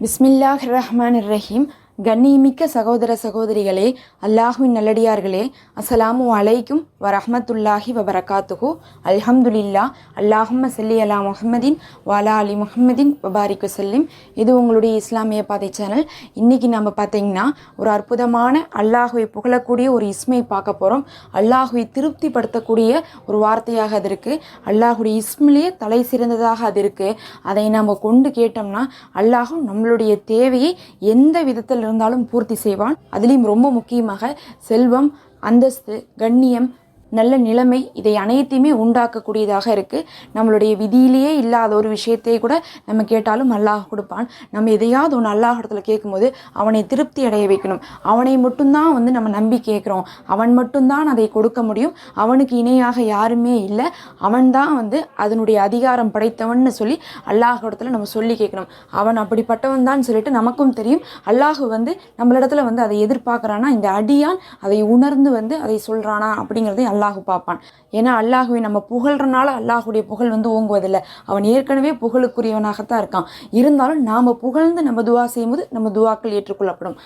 Bismillahirrahmanirrahim. கண்ணியமிக்க சகோதர சகோதரிகளே அல்லாஹுவின் நல்லடியார்களே அஸ்ஸலாமு அலைக்கும் வரஹ்மத்துல்லாஹி வபரகாத்துஹு. அல்ஹம்துலில்லா அல்லாஹும்ம சல்லி அலா முஹம்மதின் வாலா அலி முஹம்மதின் பபாரிக்கு செல்லிம் இது உங்களுடைய இஸ்லாமிய பாதை சேனல். இன்றைக்கி நம்ம பார்த்தீங்கன்னா ஒரு அற்புதமான அல்லாஹுவை புகழக்கூடிய ஒரு இஸ்மை பார்க்க போகிறோம் அல்லாஹுவை திருப்திப்படுத்தக்கூடிய ஒரு வார்த்தையாக அது இருக்குது அல்லாஹுடைய இஸ்மிலேயே தலை சிறந்ததாக அது இருக்குது அதை நம்ம கொண்டு கேட்டோம்னா அல்லாஹும் நம்மளுடைய தேவையை எந்த விதத்தில் இருந்தாலும் பூர்த்தி செய்வான். அதுலேயும் ரொம்ப முக்கியமாக செல்வம் அந்தஸ்து கண்ணியம் நல்ல நிலைமை இதை அனைத்தையுமே உண்டாக்கக்கூடியதாக இருக்குது நம்மளுடைய விதியிலேயே இல்லாத ஒரு விஷயத்தை கூட நம்ம கேட்டாலும் அல்லாஹ் கொடுப்பான். நம்ம எதையாவது ஒன்று அல்லாஹ் இடத்துல கேட்கும்போது அவனை திருப்தி அடைய வைக்கணும். அவனை மட்டும்தான் வந்து நம்ம நம்பி கேட்குறோம் அவன் மட்டும்தான் அதை கொடுக்க முடியும். அவனுக்கு இணையாக யாருமே இல்லை. அவன்தான் வந்து அதனுடைய அதிகாரம் படைத்தவன்னு சொல்லி அல்லாஹ் இடத்துல நம்ம சொல்லி கேட்கணும் அவன் அப்படிப்பட்டவன் தான் சொல்லிட்டு நமக்கும் தெரியும். அல்லாஹ் வந்து நம்மளிடத்துல வந்து அதை எதிர்பார்க்குறானா? இந்த அடியான் அதை உணர்ந்து வந்து அதை சொல்கிறானா அப்படிங்கிறதை அல்லாஹ் அல்லாஹு பார்ப்பான். ஏன்னா அல்லாஹுவை நம்ம புகழ்றனால அல்லாஹுடைய புகழ் வந்து ஓங்குவதில்லை. அவன் ஏற்கனவே புகழுக்குரியவனாகத்தான் இருக்கான். இருந்தாலும் நாம் புகழ்ந்து நம்ம துவா செய்யும்போது நம்ம துவாக்கள் ஏற்றுக்கொள்ளப்படும்.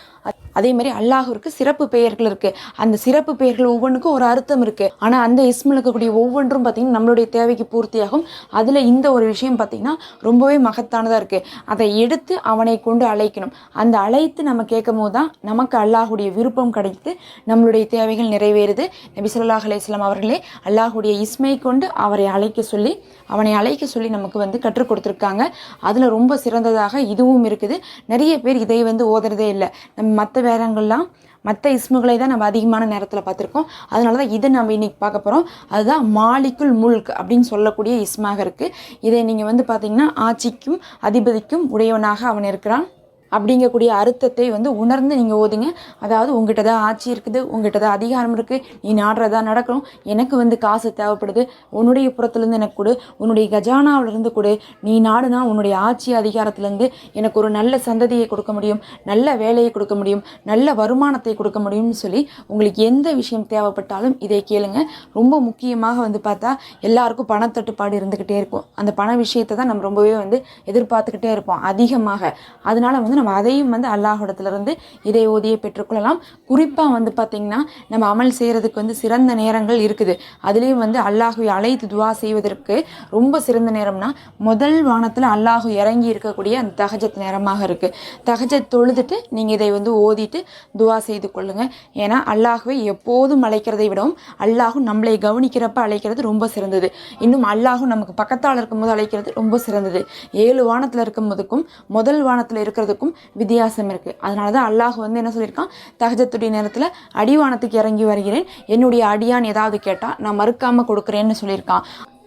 அதே மாதிரி அல்லாஹுவிற்கு சிறப்பு பெயர்கள் இருக்கு. அந்த சிறப்பு பெயர்கள் ஒவ்வொன்றுக்கும் ஒரு அர்த்தம் இருக்கு. ஆனால் அந்த இஸ்மில் இருக்கக்கூடிய ஒவ்வொன்றும் பார்த்தீங்கன்னா நம்மளுடைய தேவைக்கு பூர்த்தியாகும். அதில் இந்த ஒரு விஷயம் பார்த்தீங்கன்னா ரொம்பவே மகத்தானதாக இருக்கு. அதை எடுத்து அவனை கொண்டு அழைக்கணும். அந்த அழைத்து நம்ம கேட்கும் போது தான் நமக்கு அல்லாஹுடைய விருப்பம் கிடைத்து நம்மளுடைய தேவைகள் நிறைவேறுது. நபி ஸல்லல்லாஹு அலைஹி அவர்களே அல்லாஹுடைய இஸ்மை கொண்டு அவரை அழைக்க சொல்லி அவனை அழைக்க சொல்லி நமக்கு வந்து கற்றுக் கொடுத்துருக்காங்க. அதில் ரொம்ப சிறந்ததாக இதுவும் இருக்குது. நிறைய பேர் இதை வந்து ஓதுறதே இல்லை. நம்ம மற்ற வேரங்கள்லாம் மற்ற இஸ்முகளை தான் நம்ம அதிகமான நேரத்தில் பார்த்துருக்கோம். அதனால தான் இதை நம்ம இன்றைக்கி பார்க்க போகிறோம் அதுதான் மாலிக்குல் முல்க் அப்படின்னு சொல்லக்கூடிய இஸ்மாக இருக்குது இதை நீங்கள் வந்து பார்த்திங்கன்னா ஆட்சிக்கும் அதிபதிக்கும் உடையவனாக அவன் இருக்கிறான். அப்படிங்கக்கூடிய அர்த்தத்தை வந்து உணர்ந்து நீங்கள் ஓதுங்க. அதாவது உங்ககிட்ட தான் ஆட்சி இருக்குது உங்ககிட்ட தான் அதிகாரம் இருக்குது நீ நாடுறதா நடக்கணும் எனக்கு வந்து காசு தேவைப்படுது உன்னுடைய புறத்துலேருந்து எனக்கு கொடு உன்னுடைய கஜானாவிலிருந்து கொடு நீ நாடுனா உன்னுடைய ஆட்சி அதிகாரத்துலேருந்து எனக்கு ஒரு நல்ல சந்ததியை கொடுக்க முடியும் நல்ல வேலையை கொடுக்க முடியும் நல்ல வருமானத்தை கொடுக்க முடியும்னு சொல்லி உங்களுக்கு எந்த விஷயம் தேவைப்பட்டாலும் இதை கேளுங்க. ரொம்ப முக்கியமாக வந்து பார்த்தா எல்லாருக்கும் பணத்தட்டுப்பாடு இருந்துக்கிட்டே இருக்கும். அந்த பண விஷயத்தை தான் நம்ம ரொம்பவே வந்து எதிர்பார்த்துக்கிட்டே இருப்போம் அதிகமாக. அதனால் வந்து நம்ம அதையும் வந்து அல்லாஹிடத்துலேருந்து இதை ஓதியை பெற்றுக்கொள்ளலாம். குறிப்பாக வந்து பார்த்திங்கன்னா நம்ம அமல் செய்கிறதுக்கு வந்து சிறந்த நேரங்கள் இருக்குது. அதுலேயும் வந்து அல்லாஹுவை அழைத்து துவா செய்வதற்கு ரொம்ப சிறந்த நேரம்னா முதல் வானத்தில் அல்லாஹு இறங்கி இருக்கக்கூடிய அந்த தகஜத் நேரமாக இருக்குது தகஜத் தொழுதுட்டு நீங்கள் இதை வந்து ஓதிட்டு துவா செய்து கொள்ளுங்கள் ஏன்னா அல்லாஹுவை எப்போதும் அழைக்கிறதை விடவும் அல்லாஹும் நம்மளை கவனிக்கிறப்ப அழைக்கிறது ரொம்ப சிறந்தது. இன்னும் அல்லாஹு நமக்கு பக்கத்தால் இருக்கும்போது அழைக்கிறது ரொம்ப சிறந்தது. ஏழு வானத்தில் இருக்கும்போதுக்கும் முதல் வானத்தில் இருக்கிறதுக்கும் வித்தியாசம் இருக்குது அதனால தான் அல்லாஹ் வந்து என்ன சொல்லியிருக்கான்? தகஜத்துடைய நேரத்தில் அடிவானத்துக்கு இறங்கி வருகிறேன். என்னுடைய அடியான் ஏதாவது கேட்டால் நான் மறுக்காமல் கொடுக்குறேன்னு சொல்லியிருக்கான்.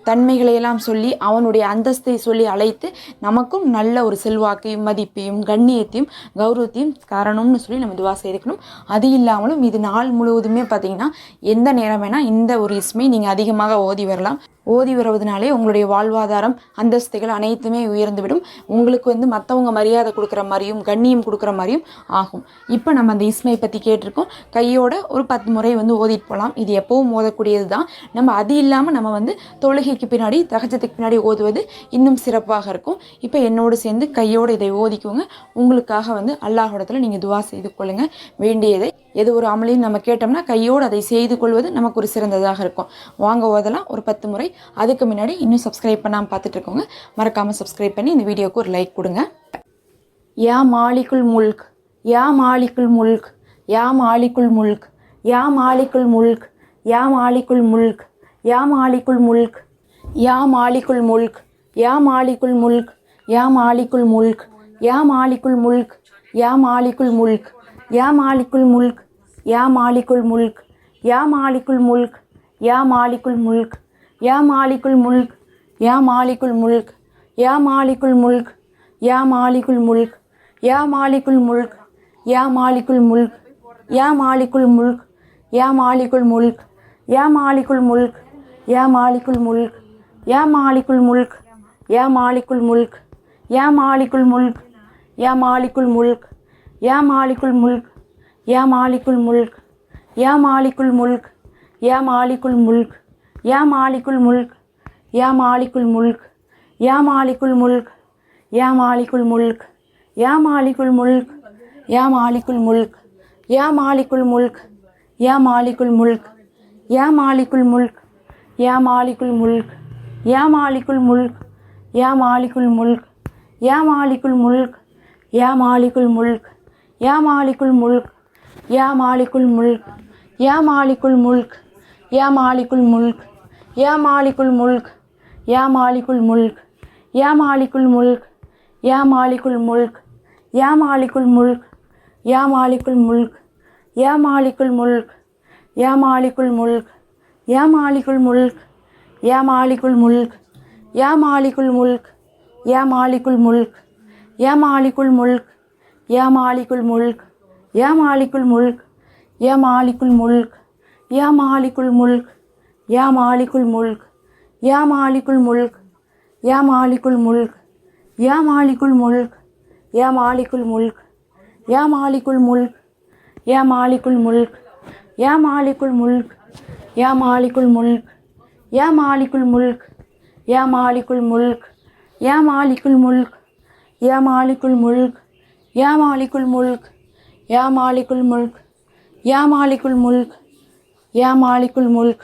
தன்மைகளையெல்லாம் சொல்லி அவனுடைய அந்தஸ்தை சொல்லி அழைத்து நமக்கும் நல்ல ஒரு செல்வாக்கையும் மதிப்பையும் கண்ணியத்தையும் கௌரவத்தையும் தரணும்னு சொல்லி நம்ம துவா செய்துக்கணும் அது இல்லாமலும் இது நாள் முழுவதுமே பார்த்தீங்கன்னா எந்த நேரம் வேணால் இந்த ஒரு இஸ்மை நீங்கள் அதிகமாக ஓதி வரலாம். ஓதி வருவதனாலே உங்களுடைய வாழ்வாதாரம் அந்தஸ்துகள் அனைத்துமே உயர்ந்துவிடும். உங்களுக்கு வந்து மற்றவங்க மரியாதை கொடுக்குற மாதிரியும் கண்ணியம் கொடுக்குற மாதிரியும் ஆகும். இப்போ நம்ம அந்த இஸ்மை பற்றி கேட்டிருக்கோம். கையோட ஒரு பத்து முறை வந்து ஓதிட்டு போகலாம். இது எப்போவும் ஓதக்கூடியது தான் நம்ம அது இல்லாமல் நம்ம வந்து தொழுகைக்கு பின்னாடி தகஜத்துக்கு பின்னாடி ஓதுவது இன்னும் சிறப்பாக இருக்கும். இப்போ என்னோடு சேர்ந்து கையோடு இதை ஓதிக்கோங்க. உங்களுக்காக வந்து அல்லாஹிடத்தில் நீங்கள் துவா செய்து கொள்ளுங்கள் வேண்டியதை எது ஒரு அமலையும் நம்ம கேட்டோம்னா கையோடு அதை செய்து கொள்வது நமக்கு ஒரு சிறந்ததாக இருக்கும் வாங்க ஓதலாம் ஒரு பத்து முறை அதுக்கு முன்னாடி இன்னும் சப்ஸ்கிரைப் பண்ணாமல் பார்த்துட்டு இருக்கோங்க மறக்காமல் சப்ஸ்கிரைப் பண்ணி இந்த வீடியோக்கு ஒரு லைக் கொடுங்க யா மாலிக்குள் முல்க் யா மாலிக்குள் முல்க் யா மாலிக்குள் முல்க் யா மாலிகுல் முல்க் யா மாலிகுல் முல்க் யா மாலிகுல் முல்க் யா மாலிக்குள் முல்க் யா மாலிகுல் முல்க் யா மாலிகுல் முல்க் யா மாலிகுல் முல்க் யா மாலிகுல் முல்க் யா மாலிக்குல் முல்க் யா மாலிக்குல் முல்க் யா மாலிக்குல் முல்க் யா மாலிக்குல் முல்க் யா மாலிக்குல் முல்க் யா மாலிக்குல் முல்க் யா மாலிக்குல் முல்க் யா மாலிக்குல் முல்க் யா மாலிக்குல் முல்க் யா மாலிக்குல் முல்க் யா மாலிக்குல் முல்க் யா மாலிக்குல் முல்க் யா மாலிக்குல் முல்க் யா மாலிக்குல் முல்க் யா மாலிக்குல் முல்க் யா மாலிக்குல் முல்க் யா மாலிக்குல் முல்க் யா மாலிக்குல் முல்க் யா மாலிக்குல் முல்க் யா மாலிக்குல் முல்க் யா மாலிக்குல் முல்க் யா மாலிக்குல் முல்க் யா மாலிக்குல் முல்க் யா மாலிக்குல் முல்க் யா மாலிக்குல் முல்க் யா மாலிக்குல் முல்க் யா மாலிக்குல் முல்க் யா மாலிக்குல் முல்க் யா மாலிக்குல் முல்க் யா மாலிக்குல் முல்க் யா மாலிக்குல் முல்க் யா மாலிக்குல் முல்க் யா மாலிக்குல் முல்க் யா மாலிக்குல் முல்க் யா மாலிக்குல் முல்க் யா மாலிக்குல் முல்க் யா மாலிக்குல் முல்க் யா மாலிக்குல் முல்க் யா மாலிக்குல் முல்க் யா மாலிக்குல் முல்க் யா மாலிக்குல் முல்க் யா மாலிக்குல் முல்க் யா மாலிக்குல் முல்க் யா மாலிக்குல் முல்க் யா மாலிக்குல் முல்க் யா மாலிக்குல் முல்க் யா மாலிக்குல் முல்க் யா மாலிக்குல் முல்க் யா மாலிக்குல் முல்க் யா மாலிக்குல் முல்க் யா மாலிக்குல் முல்க் யா மாலிக்குல் முல்க் யா மாலிக்குல் முல்க் யா மாலிகுல் முல்க் யா மாலிகுல் முல்க் யா மாலிகுல் முல்க் யா மாலிகுல் முல்க் யா மாலிகுல் முல்க் யா மாலிகுல் முல்க் யா மாலிகுல் முல்க் யா மாலிகுல் முல்க் யா மாலிகுல் முல்க் யா மாலிகுல் முல்க் யா மாலிகுல் முல்க் யா மாலிகுல் முல்க் யா மாலிகுல் முல்க் யா மாலிகுல் முல்க் யா மாலிகுல் முல்க் யா மாலிகுல் முல்க் யா மாலிகுல் முல்க் யா மாலிகுல் முல்க் யா மாலிகுல் முல்க் யா மாலிகுல் முல்க் யா மாலிகுல் முல்க்.